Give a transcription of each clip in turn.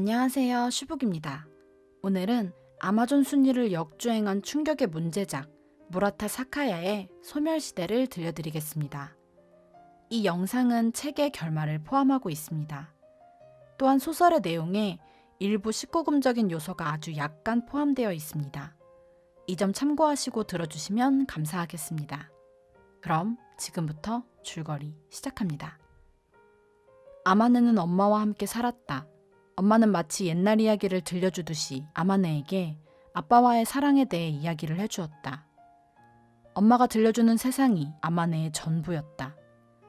안녕하세요. 슈북입니다. 오늘은 아마존 순위를 역주행한 충격의 문제작 무라타 사카야의 소멸시대를 들려드리겠습니다. 이 영상은 책의 결말을 포함하고 있습니다. 또한 소설의 내용에 일부 19금적인 요소가 아주 약간 포함되어 있습니다. 이 점 참고하시고 들어주시면 감사하겠습니다. 그럼 지금부터 줄거리 시작합니다. 아마네는 엄마와 함께 살았다. 엄마는 마치 옛날 이야기를 들려주듯이 아마네에게 아빠와의 사랑에 대해 이야기를 해주었다. 엄마가 들려주는 세상이 아마네의 전부였다.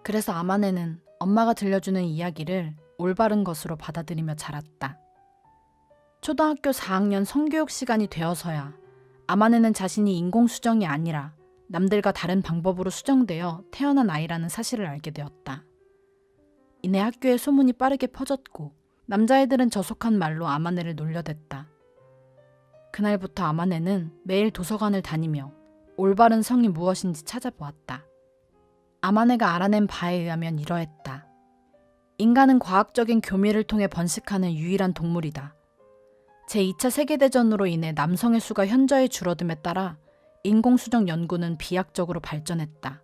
그래서 아마네는 엄마가 들려주는 이야기를 올바른 것으로 받아들이며 자랐다. 초등학교 4학년 성교육 시간이 되어서야 아마네는 자신이 인공수정이 아니라 남들과 다른 방법으로 수정되어 태어난 아이라는 사실을 알게 되었다. 이내 학교의 소문이 빠르게 퍼졌고 남자애들은 저속한 말로 아마네를 놀려댔다. 그날부터 아마네는 매일 도서관을 다니며 올바른 성이 무엇인지 찾아보았다. 아마네가 알아낸 바에 의하면 이러했다. 인간은 과학적인 교미를 통해 번식하는 유일한 동물이다. 제2차 세계대전으로 인해 남성의 수가 현저히 줄어듦에 따라 인공수정 연구는 비약적으로 발전했다.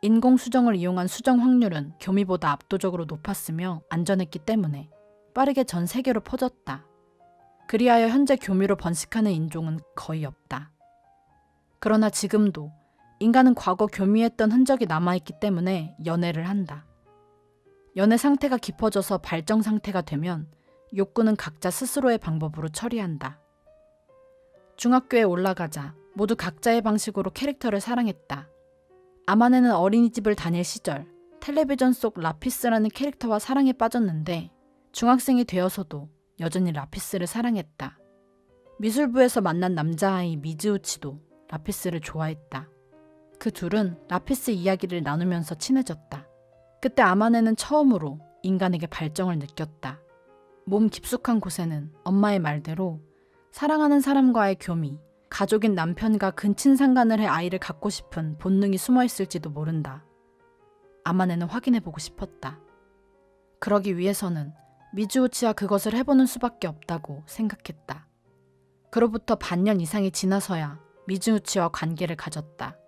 인공수정을 이용한 수정 확률은 교미보다 압도적으로 높았으며 안전했기 때문에 빠르게 전 세계로 퍼졌다. 그리하여 현재 교미로 번식하는 인종은 거의 없다. 그러나 지금도 인간은 과거 교미했던 흔적이 남아있기 때문에 연애를 한다. 연애 상태가 깊어져서 발정 상태가 되면 욕구는 각자 스스로의 방법으로 처리한다. 중학교에 올라가자 모두 각자의 방식으로 캐릭터를 사랑했다. 아마네는 어린이집을 다닐 시절 텔레비전 속 라피스라는 캐릭터와 사랑에 빠졌는데 중학생이 되어서도 여전히 라피스를 사랑했다. 미술부에서 만난 남자아이 미즈우치도 라피스를 좋아했다. 그 둘은 라피스 이야기를 나누면서 친해졌다. 그때 아마네는 처음으로 인간에게 발정을 느꼈다. 몸 깊숙한 곳에는 엄마의 말대로 사랑하는 사람과의 교미, 가족인 남편과 근친 상간을 해 아이를 갖고 싶은 본능이 숨어 있을지도 모른다. 아마네는 확인해 보고 싶었다. 그러기 위해서는 미즈우치와 그것을 해보는 수밖에 없다고 생각했다. 그로부터 반년 이상이 지나서야 미즈우치와 관계를 가졌다.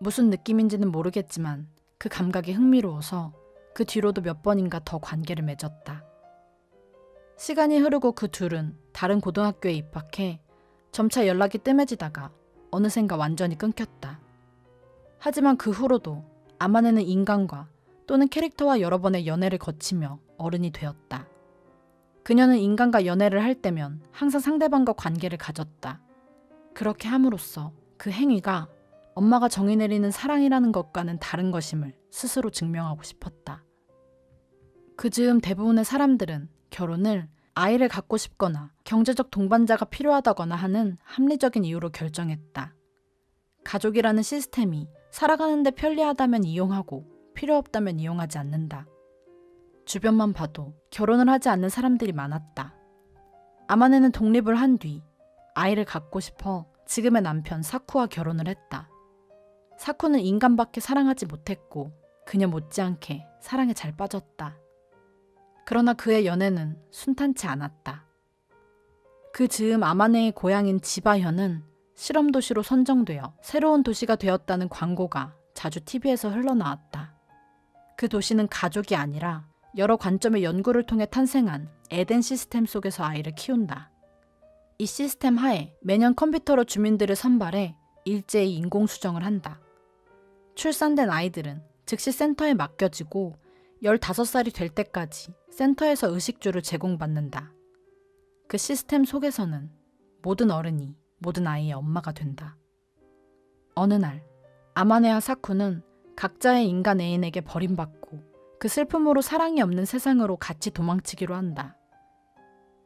무슨 느낌인지는 모르겠지만 그 감각이 흥미로워서 그 뒤로도 몇 번인가 더 관계를 맺었다. 시간이 흐르고 그 둘은 다른 고등학교에 입학해 점차 연락이 뜸해지다가 어느샌가 완전히 끊겼다. 하지만 그 후로도 아마네는 인간과 또는 캐릭터와 여러 번의 연애를 거치며 어른이 되었다. 그녀는 인간과 연애를 할 때면 항상 상대방과 관계를 가졌다. 그렇게 함으로써 그 행위가 엄마가 정의 내리는 사랑이라는 것과는 다른 것임을 스스로 증명하고 싶었다. 그 즈음 대부분의 사람들은 결혼을 아이를 갖고 싶거나 경제적 동반자가 필요하다거나 하는 합리적인 이유로 결정했다. 가족이라는 시스템이 살아가는데 편리하다면 이용하고 필요 없다면 이용하지 않는다. 주변만 봐도 결혼을 하지 않는 사람들이 많았다. 아마네는 독립을 한 뒤 아이를 갖고 싶어 지금의 남편 사쿠와 결혼을 했다. 사쿠는 인간밖에 사랑하지 못했고 그녀 못지않게 사랑에 잘 빠졌다. 그러나 그의 연애는 순탄치 않았다. 그 즈음 아마네의 고향인 지바현은 실험 도시로 선정되어 새로운 도시가 되었다는 광고가 자주 TV에서 흘러나왔다. 그 도시는 가족이 아니라 여러 관점의 연구를 통해 탄생한 에덴 시스템 속에서 아이를 키운다. 이 시스템 하에 매년 컴퓨터로 주민들을 선발해 일제히 인공수정을 한다. 출산된 아이들은 즉시 센터에 맡겨지고 15살이 될 때까지 센터에서 의식주를 제공받는다. 그 시스템 속에서는 모든 어른이 모든 아이의 엄마가 된다. 어느 날, 아마네와 사쿠는 각자의 인간 애인에게 버림받고 그 슬픔으로 사랑이 없는 세상으로 같이 도망치기로 한다.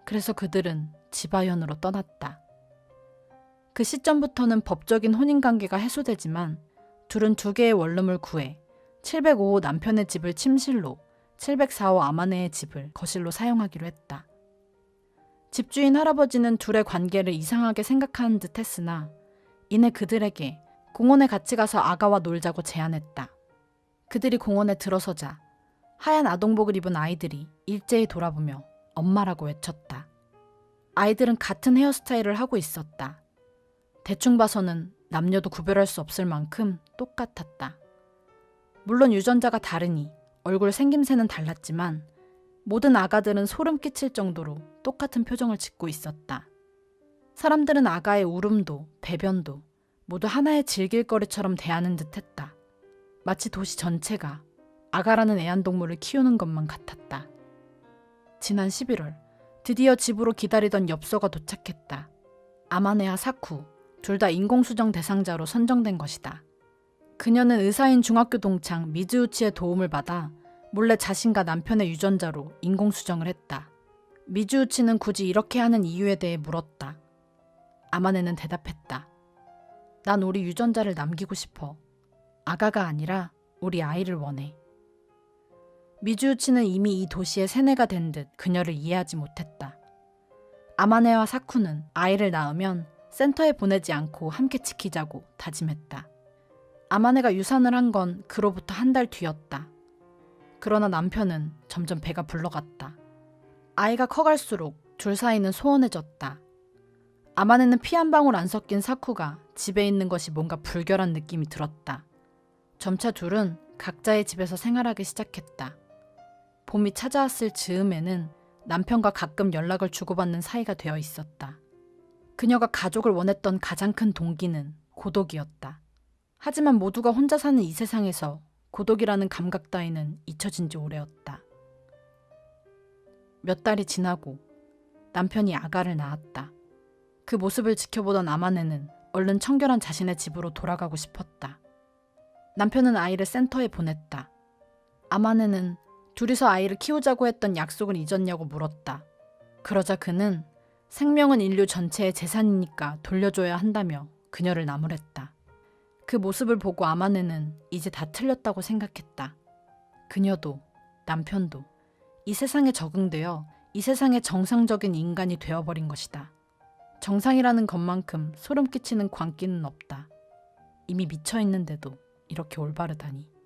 그래서 그들은 지바현으로 떠났다. 그 시점부터는 법적인 혼인관계가 해소되지만 둘은 두 개의 원룸을 구해 705호 남편의 집을 침실로 704호 아마네의 집을 거실로 사용하기로 했다. 집주인 할아버지는 둘의 관계를 이상하게 생각하는 듯 했으나 이내 그들에게 공원에 같이 가서 아가와 놀자고 제안했다. 그들이 공원에 들어서자 하얀 아동복을 입은 아이들이 일제히 돌아보며 엄마라고 외쳤다. 아이들은 같은 헤어스타일을 하고 있었다. 대충 봐서는 남녀도 구별할 수 없을 만큼 똑같았다. 물론 유전자가 다르니 얼굴 생김새는 달랐지만 모든 아가들은 소름 끼칠 정도로 똑같은 표정을 짓고 있었다. 사람들은 아가의 울음도 배변도 모두 하나의 질길거리처럼 대하는 듯 했다. 마치 도시 전체가 아가라는 애완동물을 키우는 것만 같았다. 지난 11월 드디어 집으로 기다리던 엽서가 도착했다. 아마네와 사쿠 둘 다 인공수정 대상자로 선정된 것이다. 그녀는 의사인 중학교 동창 미즈우치의 도움을 받아 몰래 자신과 남편의 유전자로 인공수정을 했다. 미즈우치는 굳이 이렇게 하는 이유에 대해 물었다. 아마네는 대답했다. 난 우리 유전자를 남기고 싶어. 아가가 아니라 우리 아이를 원해. 미즈우치는 이미 이 도시의 세뇌가 된 듯 그녀를 이해하지 못했다. 아마네와 사쿠는 아이를 낳으면 센터에 보내지 않고 함께 지키자고 다짐했다. 아마네가 유산을 한 건 그로부터 한 달 뒤였다. 그러나 남편은 점점 배가 불러갔다. 아이가 커갈수록 둘 사이는 소원해졌다. 아마네는 피 한 방울 안 섞인 사쿠가 집에 있는 것이 뭔가 불결한 느낌이 들었다. 점차 둘은 각자의 집에서 생활하기 시작했다. 봄이 찾아왔을 즈음에는 남편과 가끔 연락을 주고받는 사이가 되어 있었다. 그녀가 가족을 원했던 가장 큰 동기는 고독이었다. 하지만 모두가 혼자 사는 이 세상에서 고독이라는 감각 따위는 잊혀진 지 오래였다. 몇 달이 지나고 남편이 아가를 낳았다. 그 모습을 지켜보던 아마네는 얼른 청결한 자신의 집으로 돌아가고 싶었다. 남편은 아이를 센터에 보냈다. 아마네는 둘이서 아이를 키우자고 했던 약속을 잊었냐고 물었다. 그러자 그는 생명은 인류 전체의 재산이니까 돌려줘야 한다며 그녀를 나무랬다. 그 모습을 보고 아마네는 이제 다 틀렸다고 생각했다. 그녀도 남편도 이 세상에 적응되어 이 세상의 정상적인 인간이 되어버린 것이다. 정상이라는 것만큼 소름 끼치는 광기는 없다. 이미 미쳐 있는데도 이렇게 올바르다니.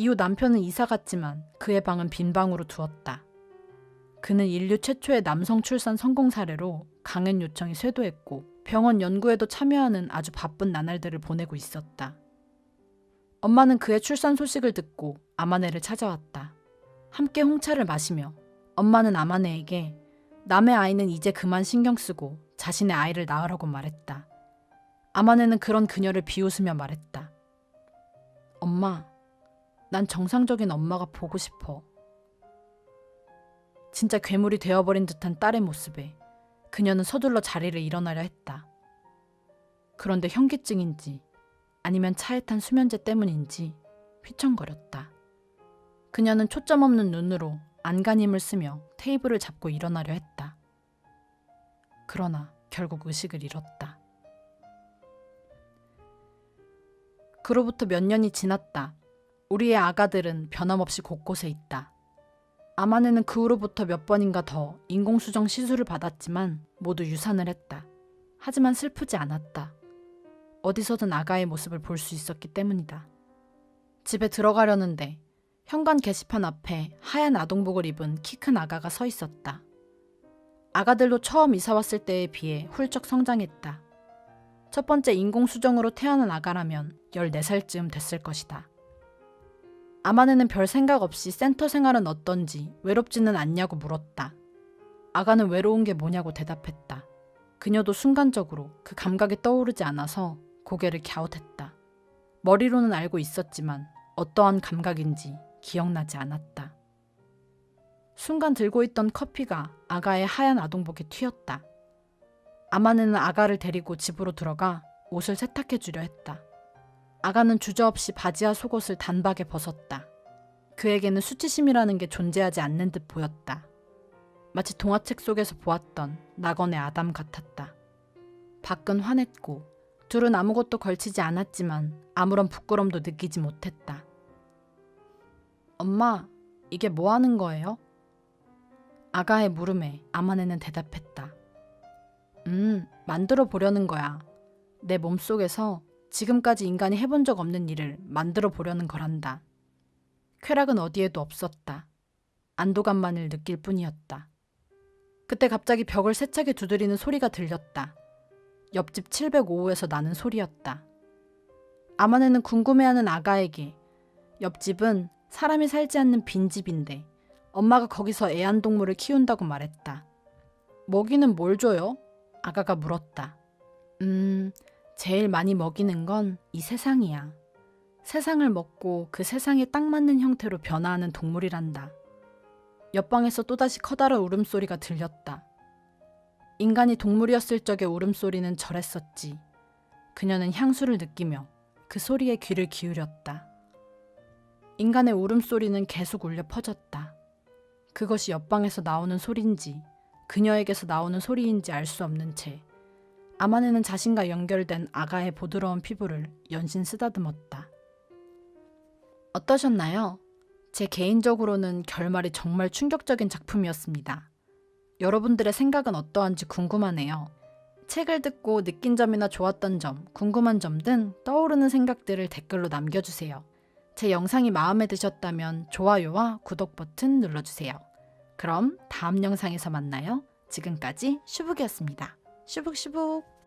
이후 남편은 이사 갔지만 그의 방은 빈 방으로 두었다. 그는 인류 최초의 남성 출산 성공 사례로 강연 요청이 쇄도했고 병원 연구에도 참여하는 아주 바쁜 나날들을 보내고 있었다. 엄마는 그의 출산 소식을 듣고 아마네를 찾아왔다. 함께 홍차를 마시며 엄마는 아마네에게 남의 아이는 이제 그만 신경 쓰고 자신의 아이를 낳으라고 말했다. 아마네는 그런 그녀를 비웃으며 말했다. 엄마, 난 정상적인 엄마가 보고 싶어. 진짜 괴물이 되어버린 듯한 딸의 모습에 그녀는 서둘러 자리를 일어나려 했다. 그런데 현기증인지 아니면 차에 탄 수면제 때문인지 휘청거렸다. 그녀는 초점 없는 눈으로 안간힘을 쓰며 테이블을 잡고 일어나려 했다. 그러나 결국 의식을 잃었다. 그로부터 몇 년이 지났다. 우리의 아가들은 변함없이 곳곳에 있다. 아마네는 그 후로부터 몇 번인가 더 인공수정 시술을 받았지만 모두 유산을 했다. 하지만 슬프지 않았다. 어디서든 아가의 모습을 볼 수 있었기 때문이다. 집에 들어가려는데 현관 게시판 앞에 하얀 아동복을 입은 키 큰 아가가 서 있었다. 아가들도 처음 이사 왔을 때에 비해 훌쩍 성장했다. 첫 번째 인공수정으로 태어난 아가라면 14살쯤 됐을 것이다. 아마네는 별 생각 없이 센터 생활은 어떤지 외롭지는 않냐고 물었다. 아가는 외로운 게 뭐냐고 대답했다. 그녀도 순간적으로 그 감각이 떠오르지 않아서 고개를 갸웃했다. 머리로는 알고 있었지만 어떠한 감각인지 기억나지 않았다. 순간 들고 있던 커피가 아가의 하얀 아동복에 튀었다. 아마네는 아가를 데리고 집으로 들어가 옷을 세탁해 주려 했다. 아가는 주저없이 바지와 속옷을 단박에 벗었다. 그에게는 수치심이라는 게 존재하지 않는 듯 보였다. 마치 동화책 속에서 보았던 낙원의 아담 같았다. 밖은 환했고 둘은 아무것도 걸치지 않았지만 아무런 부끄럼도 느끼지 못했다. 엄마, 이게 뭐 하는 거예요? 아가의 물음에 아마네는 대답했다. 음, 만들어 보려는 거야. 내 몸속에서 지금까지 인간이 해본 적 없는 일을 만들어 보려는 거란다. 쾌락은 어디에도 없었다. 안도감만을 느낄 뿐이었다. 그때 갑자기 벽을 세차게 두드리는 소리가 들렸다. 옆집 705호에서 나는 소리였다. 아마네는 궁금해하는 아가에게 옆집은 사람이 살지 않는 빈집인데 엄마가 거기서 애완동물을 키운다고 말했다. 먹이는 뭘 줘요? 아가가 물었다. 음, 제일 많이 먹이는 건 이 세상이야. 세상을 먹고 그 세상에 딱 맞는 형태로 변화하는 동물이란다. 옆방에서 또다시 커다란 울음소리가 들렸다. 인간이 동물이었을 적의 울음소리는 저랬었지. 그녀는 향수를 느끼며 그 소리에 귀를 기울였다. 인간의 울음소리는 계속 울려 퍼졌다. 그것이 옆방에서 나오는 소리인지 그녀에게서 나오는 소리인지 알 수 없는 채 아마네는 자신과 연결된 아가의 보드러운 피부를 연신 쓰다듬었다. 어떠셨나요? 제 개인적으로는 결말이 정말 충격적인 작품이었습니다. 여러분들의 생각은 어떠한지 궁금하네요. 책을 듣고 느낀 점이나 좋았던 점, 궁금한 점 등 떠오르는 생각들을 댓글로 남겨주세요. 제 영상이 마음에 드셨다면 좋아요와 구독 버튼 눌러주세요. 그럼 다음 영상에서 만나요. 지금까지 슈북이었습니다. 슈북슈북.